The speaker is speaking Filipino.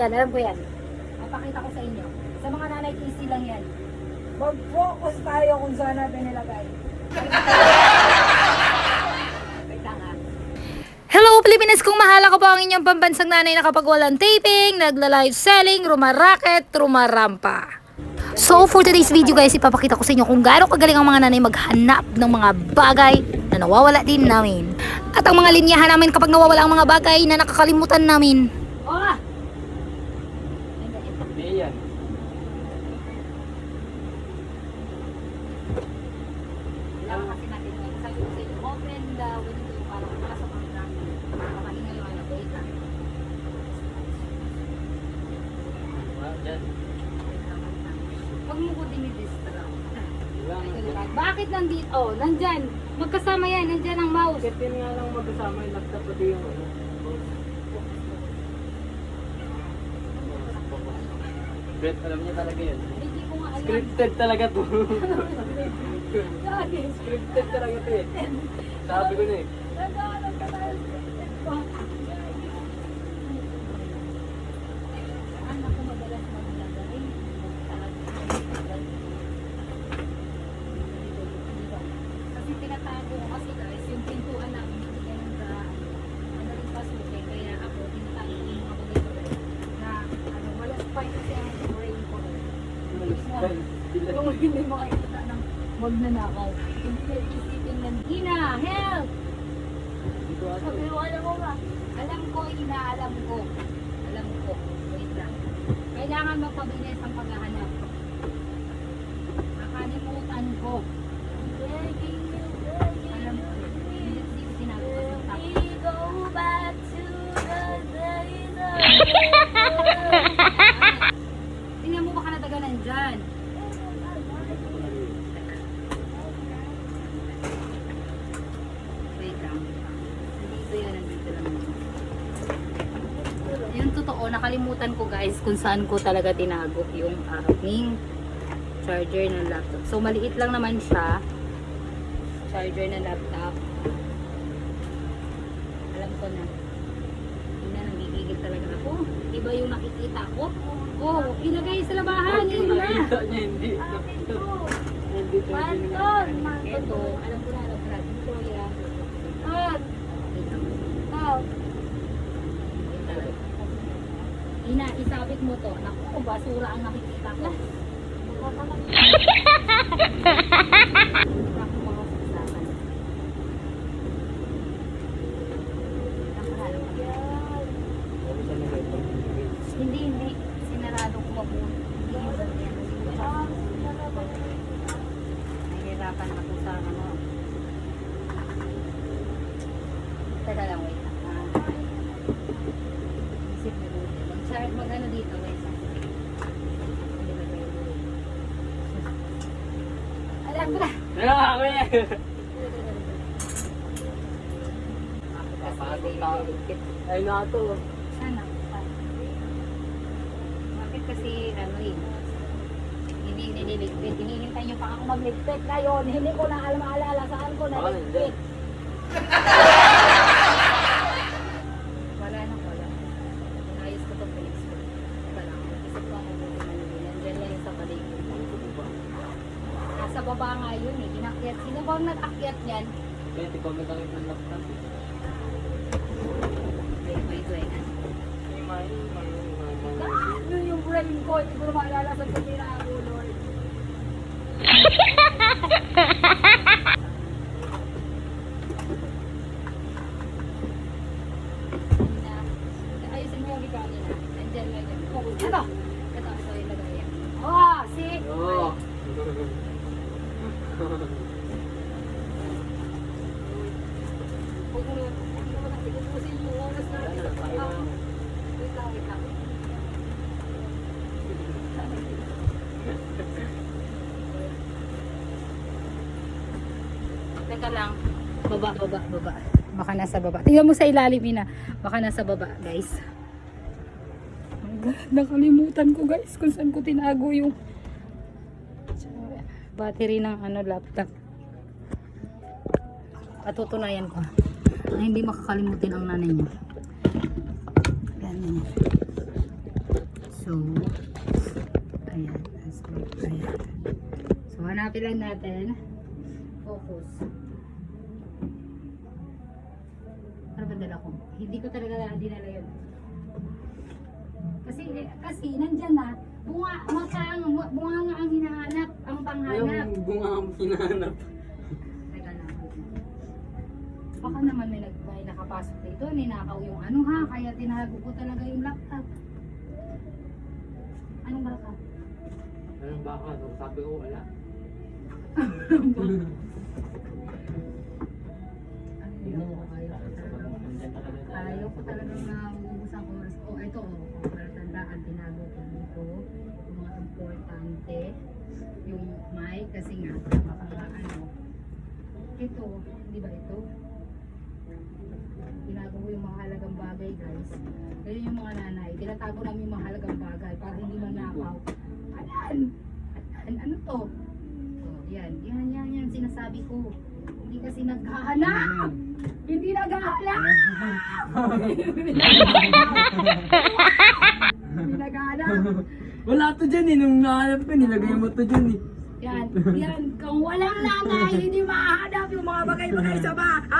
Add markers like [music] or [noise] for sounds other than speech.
Yan, alam ko yan. Papakita ko sa inyo. Sa mga nanay, easy lang yan. Mag-focus tayo kung saan natin nilagay. [laughs] Ah. Hello Pilipinas, kung mahala ko po ang inyong pambansang nanay na kapag walang taping, nagla-live selling, rumaraket, rumarampa. So for today's video guys, ipapakita ko sa inyo kung gaano kagaling ang mga nanay maghanap ng mga bagay na nawawala din namin. At ang mga linyahan namin kapag nawawala ang mga bagay na nakakalimutan namin. Oh! ah! Hindi yan. Kailangan kasi natin yung sabi ko sa inyo, open the window para pumasok ang hangin. Makahinga yung ano, lang. Ah, dyan. Huwag mo ko dinidistract. Bakit nandito? Oh, nandyan. Magkasama yan. Nandyan ang mouse. Yun nga lang magkasama yung laptop pati yung ano? Bet, alam niya talaga yun. Scripted talaga to. [laughs] Lagi. Scripted talaga to eh. Sabi ko na eh. Nag-aaral ka tayo. Saan ako madalas maglagay? Kasi tinatago ko kasi guys, yung pintuan namin hindi ganun ka pasukin. Kaya ako, tinatago ko ano, ang brain ko. Kung hindi makikita ng wag na na isipin ng Ina, help! Sabi mo, alam mo ba? Alam ko, Ina, alam ko. Alam ko. Wait lang. Kailangan mapabilis ang paghahanap. Nakalimutan ko. Alam ko. Hindi hindi ko sinabi ko sa top. Tingnan mo baka natagalan dyan. Wait lang. Nandito yan, nandito lang. Yung totoo, nakalimutan ko guys kung saan ko talaga tinago yung aking charger ng laptop. So, maliit lang naman siya. Charger ng laptop. Alam ko na. Yun na, nanggigigil talaga ako. Iba yung nakikita ko. Oh, ilagay sa labahan. Yun na. Hindi. Hindi to. Manton! Ito, alam ko na, alam ko na. Ito, yan. Ina, isabit mo to. Naku, basura ang nakikita ko. Hindi, hindi. Sinarado ko mabuti. Nahihirapan ako sa ano. Teka lang, wait lang. Ah. Isip na buti. Mag- Mag-ano dito, wait lang. Na. Ah, kaya. Kasi nililigpit. Ay, nato. Sana. Bakit kasi ano eh, hindi nililigpit. Hinihintay niyo pa ako magligpit ngayon. Hindi ko na alam maalala saan ko Baka naligpit. nandyan. Wala na, wala. Inayos ko itong Felix ko. Wala lang. Isip ko ako buti man yun. Nandyan lang yung sa paligid. Nasa baba nga yun eh. Inakyat. Sino ba ang nag-akyat niyan? Kaya, tikomment lang yung laptop. eh. Wait, wait, wait. May may- may- may- Ano yung brain ko? Hindi ko na maalala sa pagkira ako, Lord. Ayusin mo yung ligaw nila. Nandiyan lang yun. Oh, ito! Ito, ito yung lagayan. Oh, see? Oo. Huwag mo huwag mo na tigupusin yung oras natin. Ah, Wait lang, wait lang. Teka lang. Baba, baba, baba. Baka nasa baba. Tingnan mo sa ilalim, Ina. Baka nasa baba, guys. Oh God, nakalimutan ko, guys, kung saan ko tinago yung battery ng ano laptop. Patutunayan ko na hindi makakalimutin ang nanay niya. Yan, yan. So, ayan. So, ayan. So, hanapin lang natin. Focus. Ano ba dala ko? Hindi ko talaga dinala yun. Kasi, kasi nandyan na, bunga, maka, bunga nga ang hinahanap, ang panghanap. Yung bunga ang hinahanap. Teka lang. Baka naman may, nag, may nakapasok dito, ninakaw yung ano ha, kaya tinago ko talaga yung laptop. Anong baka? Anong baka? No? Sabi ko wala. Ayaw ko talaga na uubos ang oras ko. Oh, ito, oh, Ito, di ba ito? Tinago ko yung mga halagang bagay, guys. Ganyan yung mga nanay. Tinatago namin yung mga halagang bagay para hindi manakaw. Alan! Alan, ano to? Oh, yan, yan, yan, yan, sinasabi ko. Hindi kasi naghahanap! Hindi naghahanap! Hindi naghahanap! Wala to dyan eh. Nung nahanap ko, nilagay mo to dyan eh. Yan, yan. Kung walang nanay, hindi ไม่ได้จะบาไอ